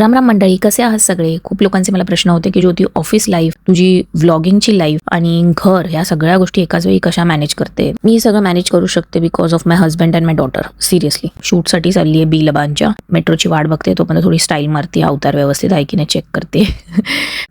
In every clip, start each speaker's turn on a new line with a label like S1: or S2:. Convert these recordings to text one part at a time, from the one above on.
S1: राम राम मंडळी कसे आहात सगळे? खूप लोकांचे मला प्रश्न होते की ज्योती ऑफिस लाईफ तुझी व्लॉगिंगची लाईफ आणि घर ह्या सगळ्या गोष्टी एकाच वेळी कशा मॅनेज करते? मी हे सगळं मॅनेज करू शकते because of my husband and my daughter seriously शूटसाठी चालली आहे बी लबांच्या मेट्रोची वाट बघते तोपर्यंत थोडी स्टाईल मारते अवतार व्यवस्थित आहे की नाही चेक करते.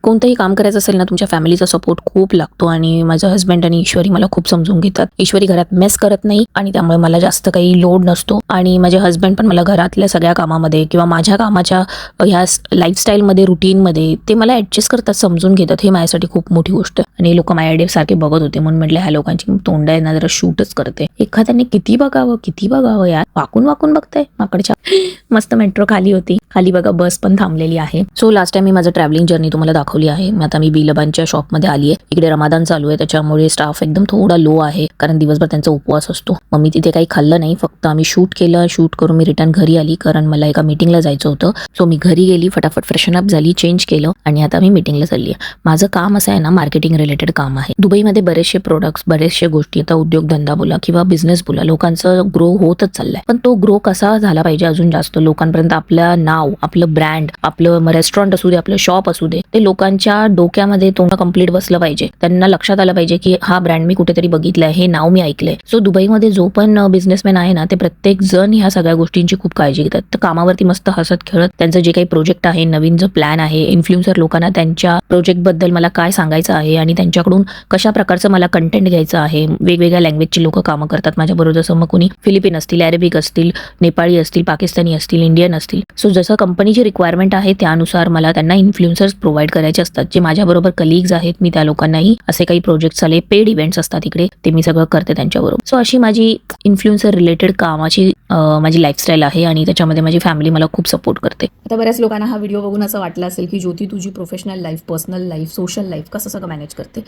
S1: कोणतंही काम करायचं असेल ना तुमच्या फॅमिलीचा सपोर्ट खूप लागतो आणि माझा हस्बंड आणि ईश्वरी मला खूप समजून घेतात. ईश्वरी घरात मेस करत नाही आणि त्यामुळे मला जास्त काही लोड नसतो आणि माझे हस्बंड पण मला घरातल्या सगळ्या कामामध्ये किंवा माझ्या कामाच्या ह्या लाईफस्टाईलमध्ये रुटीनमध्ये ते मला ॲडजस्ट करतात समजून घेतात. हे माझ्यासाठी खूप मोठी गोष्ट. आणि लोक माझ्याकडे सारखे बघत होते. म्हणून म्हटलं ह्या लोकांची तोंड आहे ना जरा शूटच करते. एखाद्याने किती बघावं किती बघावं यार? वाकून वाकून बघताय माकडच्या. मस्त मेट्रो खाली होती. खाली बघा बस पण थांबलेली आहे. सो लास्ट टाइम मी माझं ट्रॅव्हलिंग जर्नी तुम्हाला दाखवली आहे. मी आता मी बिलबांच्या शॉपमध्ये आली आहे इकडे रमादान चालू आहे. त्याच्यामुळे स्टाफ एकदम थोडा लो आहे. कारण दिवसभर त्यांचा उपवास असतो. मग मी तिथे काही खाल्लं नाही. फक्त आम्ही शूट केलं. शूट करून मी रिटर्न घरी आली. कारण मला एका मीटिंगला जायचं होतं. सो मी घरी गेली फटाफट फ्रेशन अप झाली चेंज केलं आणि आता मी मीटिंगला चालली आहे माझं काम असं आहे ना मार्केटिंग रिलेटेड काम आहे. दुबईमध्ये बरेचसे प्रोडक्ट्स बरेचशे गोष्टी आता उद्योगधंदा बोला किंवा बिझनेस बोला लोकांचं ग्रो होतच चाललंय. पण तो ग्रो कसा झाला पाहिजे अजून जास्त? लोकांपर्यंत आपलं नाव आपलं ब्रँड आपलं रेस्टॉरंट असू दे आपलं शॉप असू दे ते लोकांच्या डोक्यामध्ये तोंड कंप्लीट बसलं पाहिजे. त्यांना लक्षात आलं पाहिजे की हा ब्रँड मी कुठेतरी बघितलाय हे नाव मी ऐकलंय. सो दुबईमध्ये जो पण बिझनेसमॅन आहे ना ते प्रत्येक जण ह्या सगळ्या गोष्टींची खूप काळजी घेतात. तर कामावरती मस्त हसत खेळत त्यांचं जे काही प्रोजेक्ट आहे नवीन जो प्लॅन आहे इन्फ्लुएन्सर लोकांना त्यांच्या प्रोजेक्टबद्दल मला काय सांगायचं आहे आणि त्यांच्याकडून कशा प्रकारचं मला कंटेंट घ्यायचं आहे? वेगवेगळ्या लँग्वेजची लोक कामं करतात माझ्याबरोबर. जसं मग कोणी फिलिपिन असतील अरेबिक असतील नेपाळी असतील पाकिस्तानी असतील इंडियन असतील. सो जसं कंपनीची रिक्वायरमेंट आहे त्यानुसार मला त्यांना इन्फ्लुएन्सर्स प्रोव्हाइड करायचे असतात. जे माझ्याबरोबर कलिग्ज आहेत मी त्या लोकांनाही असे काही प्रोजेक्ट्स आले पेड इव्हेंट्स असतात इकडे ते मी सगळं करते त्यांच्याबरोबर. सो अशी माझी इन्फ्लुएन्सर रिलेटेड कामाची माझी लाईफस्टाईल आहे आणि त्याच्यामध्ये माझी फॅमिली मला खूप सपोर्ट करते.
S2: आता बऱ्याच लोकांना हा व्हिडिओ बघून असं वाटलं असेल की ज्योती तुझी professional life personal life social life कसं सगळं मॅनेज करते?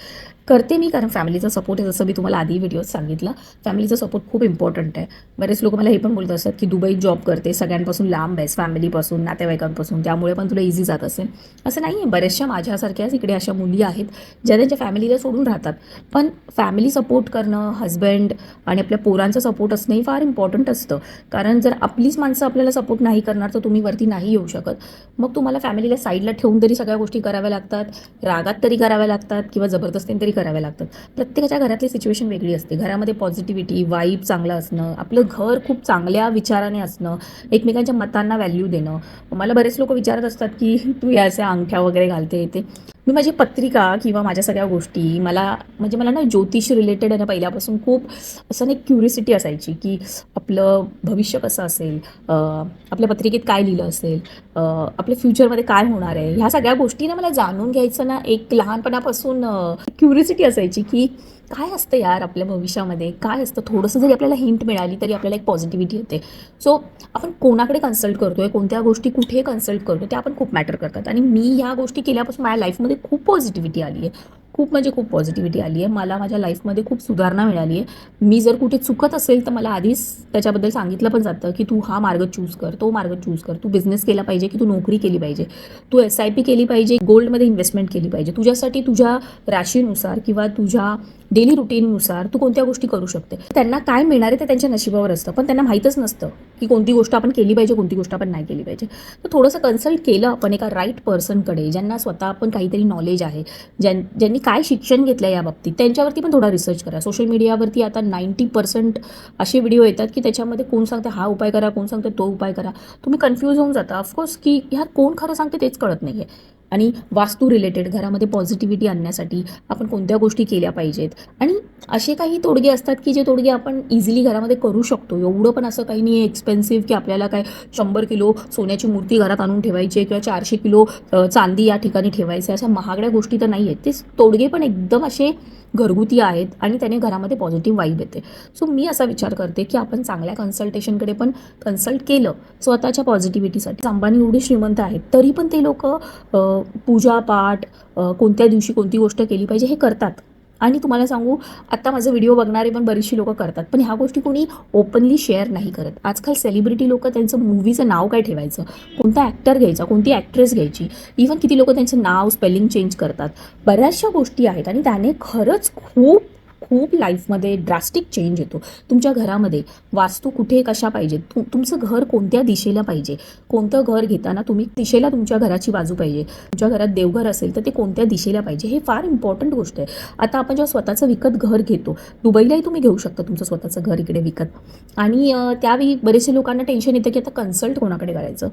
S2: करते मी कारण फॅमिलीचा सपोर्ट आहे जसं मी तुम्हाला आधी व्हिडिओत सांगितलं. फॅमिलीचा सपोर्ट खूप इम्पॉर्टंट आहे. बरेच लोक मला हे पण बोलत असतात की दुबईत जॉब करते सगळ्यांपासून लांब आहेस फॅमिलीपासून नातेवाईकांपासून त्यामुळे पण तुला इझी जात असेल. असं नाही आहे बऱ्याचशा माझ्यासारख्याच इकडे अशा मुली आहेत ज्या त्यांच्या फॅमिलीला सोडून राहतात. पण फॅमिली सपोर्ट करणं हस्बंड आणि आपल्या पोरांचा सपोर्ट असणं हे फार इम्पॉर्टंट असतं. कारण जर आपलीच माणसं आपल्याला सपोर्ट नाही करणार तर तुम्ही वरती नाही येऊ शकत. मग तुम्हाला फॅमिलीला साईडला ठेवून तरी सगळ्या गोष्टी कराव्या लागतात. रागात तरी कराव्या लागतात किंवा जबरदस्तीने तरी कराव्या लागतात. प्रत्येकाच्या घरातली सिच्युएशन वेगळी असते. घरामध्ये पॉझिटिव्हिटी वाईब चांगलं असणं आपलं घर खूप चांगल्या विचाराने असणं एकमेकांच्या मतांना व्हॅल्यू देणं. मला बरेच लोक विचारत असतात की तू या अशा अंगठ्या वगैरे घालते येते मी माझी पत्रिका किंवा माझ्या सगळ्या गोष्टी मला म्हणजे मला ना ज्योतिष रिलेटेड आहे ना पहिल्यापासून खूप असं ना एक क्युरिसिटी असायची की आपलं भविष्य कसं असेल आपल्या पत्रिकेत काय लिहिलं असेल आपल्या फ्युचरमध्ये काय होणार आहे ह्या सगळ्या गोष्टी ना मला जाणून घ्यायचं ना एक लहानपणापासून क्युरिसिटी असायची की काय असतं यार आपल्या भविष्यामध्ये? काय असतं? थोडंसं जरी आपल्याला हिंट मिळाली तरी आपल्याला एक पॉझिटिव्हिटी येते. सो आपण कोणाकडे कन्सल्ट करतोय कोणत्या गोष्टी कुठे कन्सल्ट करतो त्या आपण खूप मॅटर करतात. आणि मी ह्या गोष्टी केल्यापासून माझ्या लाईफमध्ये खूप पॉझिटिव्हिटी आली आहे खूप म्हणजे खूप पॉझिटिव्हिटी आली आहे मला माझ्या लाईफमध्ये खूप सुधारणा मिळाली आहे मी जर कुठे चुकत असेल तर मला आधीच त्याच्याबद्दल सांगितलं पण जातं की तू हा मार्ग चूज कर तो मार्ग चूज कर. तू बिझनेस केला पाहिजे की तू नोकरी केली पाहिजे? तू एस आय पी केली पाहिजे गोल्डमध्ये इन्व्हेस्टमेंट केली पाहिजे? तुझ्यासाठी तुझ्या राशीनुसार किंवा तुझ्या डेली रुटीननुसार तू कोणत्या गोष्टी करू शकते? त्यांना काय मिळणार आहे ते त्यांच्या नशिबावर असतं. पण त्यांना माहीतच नसतं की कोणती गोष्ट आपण केली पाहिजे कोणती गोष्ट आपण नाही केली पाहिजे. तर थोडंसं कन्सल्ट केलं आपण एका राईट पर्सनकडे ज्यांना स्वतः आपण काहीतरी नॉलेज आहे. ज्यां ज्यांनी काय शिक्षण घेतलं या बाबतीत? त्यांच्यावरती पण थोडा रिसर्च करा. सोशल मीडियावरती आता नाईंटी पर्सेंट असे व्हिडिओ येतात की त्याच्यामध्ये कोण सांगते हा उपाय करा कोण सांगते तो उपाय करा. तुम्ही कन्फ्यूज होऊन जाता. ऑफकोर्स की ह्यात कोण खरं सांगते तेच कळत नाही आहे आणि वास्तू रिलेटेड घरामध्ये पॉझिटिव्हिटी आणण्यासाठी आपण कोणत्या गोष्टी केल्या पाहिजेत? आणि असे काही तोडगे असतात की जे तोडगे आपण इझिली घरामध्ये करू शकतो. एवढं पण असं काही नाही आहे एक्सपेन्सिव्ह की आपल्याला काय शंभर किलो सोन्याची मूर्ती घरात आणून ठेवायची आहे किंवा चारशे किलो चांदी या ठिकाणी ठेवायचं अशा महागड्या गोष्टी तर नाही आहेत ते तोडगे पण एकदम असे घरगुती आहेत आणि त्याने घरामध्ये पॉझिटिव्ह वाईब येते. सो मी असा विचार करते की आपण चांगल्या कन्सल्टेशनकडे पण कन्सल्ट केलं स्वतःच्या पॉझिटिव्हिटीसाठी अंबानी एवढी श्रीमंत आहेत तरी पण ते लोक पूजापाठ कोणत्या दिवशी कोणती गोष्ट केली पाहिजे हे करतात. आणि तुम्हाला सांगू आत्ता माझं व्हिडिओ बघणारे पण बरीचशी लोकं करतात. पण ह्या गोष्टी कोणी ओपनली शेअर नाही करत. आजकाल सेलिब्रिटी लोक त्यांचं मूवीचं नाव काय ठेवायचं? कोणता ॲक्टर घ्यायचा? कोणती ॲक्ट्रेस घ्यायची? इव्हन किती लोक त्यांचं नाव स्पेलिंग चेंज करतात. बऱ्याचशा गोष्टी आहेत आणि त्याने खरंच खूप खूप लाईफमध्ये ड्रास्टिक चेंज येतो. तुमच्या घरामध्ये वास्तू कुठे कशा पाहिजे? तु तुमचं घर कोणत्या दिशेला पाहिजे? कोणतं घर घेताना तुम्ही दिशेला तुमच्या घराची बाजू पाहिजे? तुमच्या घरात देवघर असेल तर ते कोणत्या दिशेला पाहिजे? हे फार इम्पॉर्टंट गोष्ट आहे. आता आपण जेव्हा स्वतःचं विकत घर घेतो दुबईलाही तुम्ही घेऊ शकता तुमचं स्वतःचं घर इकडे विकत. आणि त्यावेळी बरेचसे लोकांना टेन्शन येतं की आता कन्सल्ट कोणाकडे करायचं?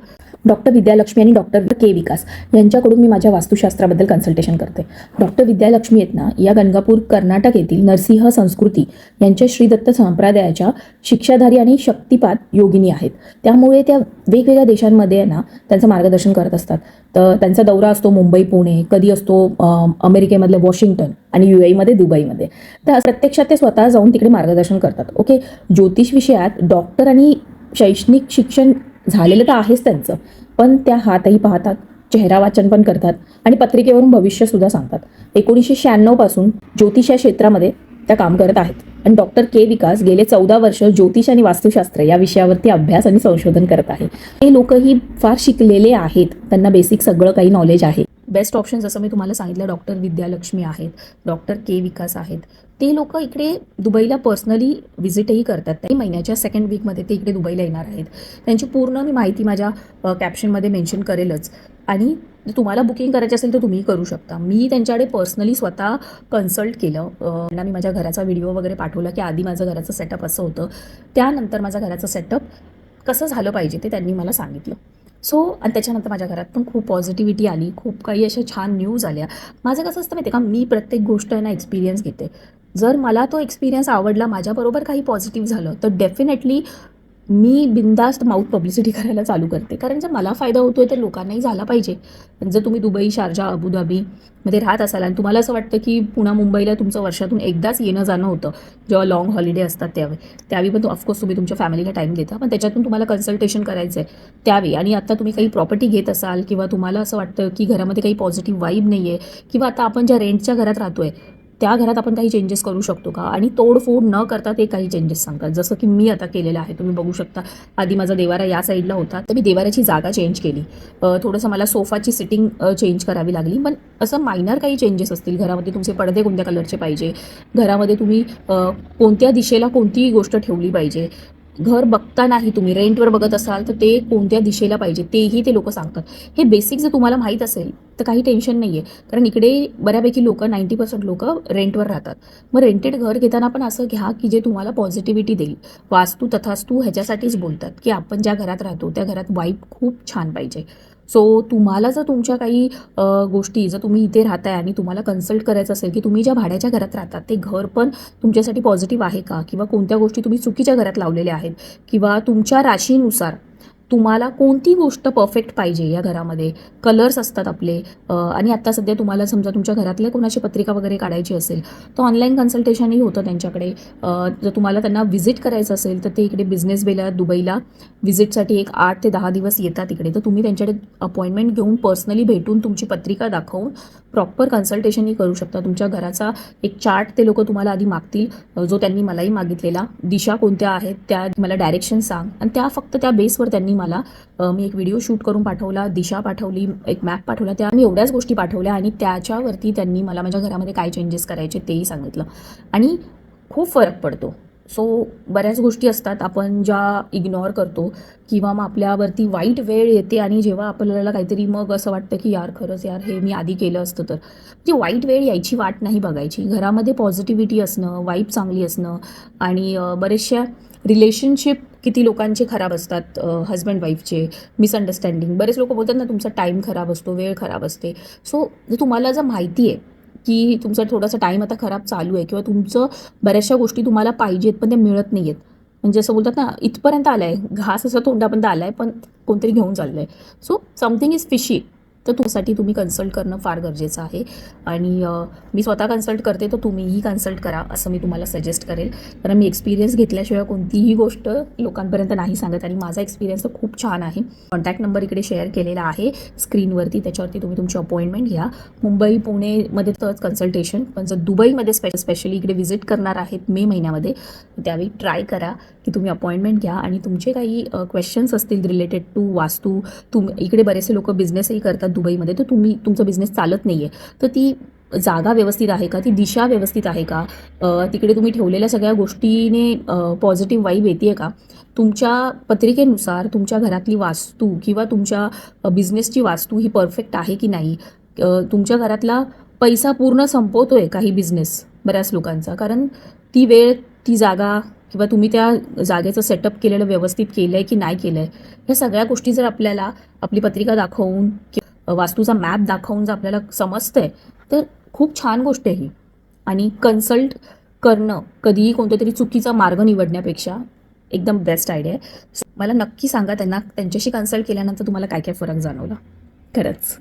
S2: डॉक्टर विद्यालक्ष्मी आणि डॉक्टर के विकास यांच्याकडून मी माझ्या वास्तुशास्त्राबद्दल कन्सल्टेशन करते. डॉक्टर विद्यालक्ष्मी आहेत ना या गणगापूर कर्नाटक येथील नरसिंह संस्कृती यांच्या श्रीदत्त संप्रदायाच्या शिक्षाधारी आणि शक्तिपात योगिनी आहेत. त्यामुळे त्या वेगवेगळ्या देशांमध्ये आहे ना त्यांचं मार्गदर्शन करत असतात. तर त्यांचा दौरा असतो मुंबई पुणे कधी असतो अमेरिकेमधल्या अमेरिकेमधलं वॉशिंग्टन आणि यू एमध्ये दुबईमध्ये. तर प्रत्यक्षात ते स्वतः जाऊन तिकडे मार्गदर्शन करतात. ओके? ज्योतिष विषयात डॉक्टर आणि शैक्षणिक शिक्षण झालेलं तर आहेच त्यांचं. पण त्या हातही पाहतात चेहरा वाचन पण करतात आणि पत्रिकेवरून भविष्य सुद्धा सांगतात. एकोणीसशे शहाण्णवपासून ज्योतिष या क्षेत्रामध्ये त्या काम करत आहेत. आणि डॉक्टर के विकास गेले चौदा वर्ष ज्योतिष आणि वास्तुशास्त्र या विषयावरती अभ्यास आणि संशोधन करत आहे. हे लोकही फार शिकलेले आहेत. त्यांना बेसिक सगळं काही नॉलेज आहे. बेस्ट ऑप्शन जसं मी तुम्हाला सांगितलं डॉक्टर विद्यालक्ष्मी आहेत डॉक्टर के विकास आहेत. ते लोक इकडे दुबईला पर्सनली व्हिजिटही करतात. त्या महिन्याच्या सेकंड वीकमध्ये ते इकडे दुबईला येणार आहेत. त्यांची पूर्ण मी माहिती माझ्या कॅप्शनमध्ये मेन्शन करेलच. आणि तुम्हाला बुकिंग करायची असेल तर तुम्ही करू शकता. मी त्यांच्याकडे पर्सनली स्वतः कन्सल्ट केलं. त्यांना मी माझ्या घराचा व्हिडिओ वगैरे पाठवला की आधी माझं घराचं सेटअप असं होतं. त्यानंतर माझं घराचं सेटअप कसं झालं पाहिजे ते त्यांनी मला सांगितलं. सो आणि त्याच्यानंतर माझ्या घरात पण खूप पॉझिटिव्हिटी आली. खूप काही अशा छान न्यूज आल्या. माझं कसं असतं माहिती आहे का? मी प्रत्येक गोष्ट आहे ना एक्सपिरियन्स घेते. जर मला तो एक्सपिरियन्स आवडला माझ्याबरोबर काही पॉझिटिव्ह झालं तर डेफिनेटली मी बिंदास्त माउथ पब्लिसिटी करायला चालू करते. कारण जर मला फायदा होतोय तर लोकांनाही झाला पाहिजे. जर तुम्ही दुबई शारजा अबुधाबीमध्ये राहत असाल आणि तुम्हाला असं वाटतं की पुन्हा मुंबईला तुमचं वर्षातून एकदाच येणं जाणं होतं जेव्हा लॉंग हॉलिडे असतात त्यावेळी त्यावेळी पण ऑफकोर्स तुम्ही तुमच्या फॅमिलीला टाईम देता. पण त्याच्यातून तुम्हाला कन्सल्टेशन करायचं आहे त्यावेळी. आणि आता तुम्ही काही प्रॉपर्टी घेत असाल किंवा तुम्हाला असं वाटतं की घरामध्ये काही पॉझिटिव्ह वाईब नाही आहे किंवा आता आपण ज्या रेंटच्या घरात राहतोय त्या घरात आपण काही चेंजेस करू शकतो का? आणि तोडफोड न करता ते काही चेंजेस सांगतात. जसं की मी आता केलेलं आहे. तुम्ही बघू शकता आधी माझा देवारा या साईडला होता. तर मी देवाऱ्याची जागा चेंज केली. थोडंसं मला सोफाची सिटिंग चेंज करावी लागली. पण असं मायनर काही चेंजेस असतील घरामध्ये तुमचे पडदे कोणत्या कलरचे पाहिजे? घरामध्ये तुम्ही कोणत्या दिशेला कोणतीही गोष्ट ठेवली पाहिजे? घर बघतानाही तुम्ही रेंटवर बघत असाल तर ते कोणत्या दिशेला पाहिजे तेही ते लोक सांगतात. हे बेसिक जर तुम्हाला माहीत असेल तर काही टेन्शन नाही आहे कारण इकडे बऱ्यापैकी लोक नाईंटी पर्सेंट लोक रेंटवर राहतात. मग रेंटेड घर घेताना पण असं घ्या की जे तुम्हाला पॉझिटिव्हिटी देईल. वास्तू तथास्तू ह्याच्यासाठीच बोलतात की आपण ज्या घरात राहतो त्या घरात वाईब खूप छान पाहिजे. सो तुम्हाला जर तुमच्या काही गोष्टी जर तुम्ही इथे राहताय आणि तुम्हाला कन्सल्ट करायचं असेल की तुम्ही ज्या भाड्याच्या घरात राहतात ते घर पण तुमच्यासाठी पॉझिटिव्ह आहे का? किंवा कोणत्या गोष्टी तुम्ही चुकीच्या घरात लावलेल्या आहेत? किंवा तुमच्या राशीनुसार तुम्हाला कोणती गोष्ट परफेक्ट पाहिजे या घरामध्ये? कलर्स असतात आपले. आणि आत्ता सध्या तुम्हाला समजा तुमच्या घरातल्या कोणाची पत्रिका वगैरे काढायची असेल तर ऑनलाईन कन्सल्टेशनही होतं त्यांच्याकडे. जर तुम्हाला त्यांना व्हिजिट करायचं असेल तर ते इकडे बिझनेस बेला दुबईला व्हिजिटसाठी एक आठ ते दहा दिवस येतात इकडे. तर तुम्ही त्यांच्याकडे अपॉइंटमेंट घेऊन पर्सनली भेटून तुमची पत्रिका दाखवून प्रॉपर कन्सल्टेशनही करू शकता. तुमच्या घराचा एक चार्ट ते लोक तुम्हाला आधी मागतील जो त्यांनी मलाही मागितलेला. दिशा कोणत्या आहेत त्या मला डायरेक्शन सांग. आणि त्या फक्त त्या बेसवर त्यांनी मला मी एक व्हिडिओ शूट करून पाठवला दिशा पाठवली एक मॅप पाठवला त्या मी एवढ्याच गोष्टी पाठवल्या आणि त्याच्यावरती त्यांनी मला माझ्या घरामध्ये काय चेंजेस करायचे तेही सांगितलं. आणि खूप फरक पडतो. सो बऱ्याच गोष्टी असतात आपण ज्या इग्नोर करतो किंवा मग आपल्यावरती वाईट वेळ येते आणि जेव्हा आपल्याला काहीतरी मग असं वाटतं की यार खरंच यार हे मी आधी केलं असतं तर. ती वाईट वेळ यायची वाट नाही बघायची. घरामध्ये पॉझिटिव्हिटी असणं वाईब चांगली असणं आणि बरेचशा रिलेशनशिप किती लोकांचे खराब असतात हजबंड वाईफचे मिसअंडरस्टँडिंग बरेच लोक बोलतात ना तुमचा टाईम खराब असतो वेळ खराब असते. सो जर तुम्हाला जर माहिती आहे की तुमचा थोडासा टाईम आता खराब चालू आहे किंवा तुमचं बऱ्याचशा गोष्टी तुम्हाला पाहिजेत पण त्या मिळत नाही आहेत म्हणजे असं बोलतात ना इथपर्यंत आलं आहे घास असं तोंडापर्यंत आलं आहे पण कोणतरी घेऊन चाललं आहे सो समथिंग इज फिशी तर तुमच्यासाठी तुम्ही कन्सल्ट करणं फार गरजेचं आहे. आणि मी स्वतः कन्सल्ट करते तर तुम्हीही कन्सल्ट करा असं मी तुम्हाला सजेस्ट करेल. कारण मी एक्सपिरियन्स घेतल्याशिवाय कोणतीही गोष्ट लोकांपर्यंत नाही सांगत आणि माझा एक्सपिरियन्स तर खूप छान आहे. कॉन्टॅक्ट नंबर इकडे शेअर केलेला आहे. स्क्रीनवरती त्याच्यावरती तुम्ही तुमची अपॉइंटमेंट घ्या. मुंबई पुणेमध्ये तर कन्सल्टेशन पण जर दुबईमध्ये स्पे स्पेशली इकडे व्हिजिट करणार आहेत मे महिन्यामध्ये त्यावेळी ट्राय करा. की तुम्ही अपॉइंटमेंट घ्या आणि तुमचे काही क्वेश्चन्स असतील रिलेटेड टू वास्तू तुम इकडे बरेचसे लोक बिझनेसही करतात दुबईमध्ये तर तुम्ही तुमचा बिझनेस चालत नाही आहे तर ती जागा व्यवस्थित आहे का? ती दिशा व्यवस्थित आहे का? तिकडे तुम्ही ठेवलेल्या सगळ्या गोष्टीने पॉझिटिव्ह वाईब येते का? तुमच्या पत्रिकेनुसार तुमच्या घरातली वास्तू किंवा तुमच्या बिझनेसची वास्तू ही परफेक्ट आहे की नाही? तुमच्या घरातला पैसा पूर्ण संपवतो आहे काही बिझनेस बऱ्याच लोकांचा. कारण ती वेळ ती जागा किंवा तुम्ही त्या जागेचं सेटअप केलेलं व्यवस्थित केलं आहे की नाही केलं आहे ह्या सगळ्या गोष्टी जर आपल्याला आपली पत्रिका दाखवून वास्तूचा मॅप दाखवून जर आपल्याला समजतंय तर खूप छान गोष्ट आहे ही. आणि कन्सल्ट करणं कधीही कोणत्या तरी चुकीचा मार्ग निवडण्यापेक्षा एकदम बेस्ट आयडिया आहे. मला नक्की सांगा त्यांना त्यांच्याशी कन्सल्ट केल्यानंतर तुम्हाला काय काय फरक जाणवला? खरंच.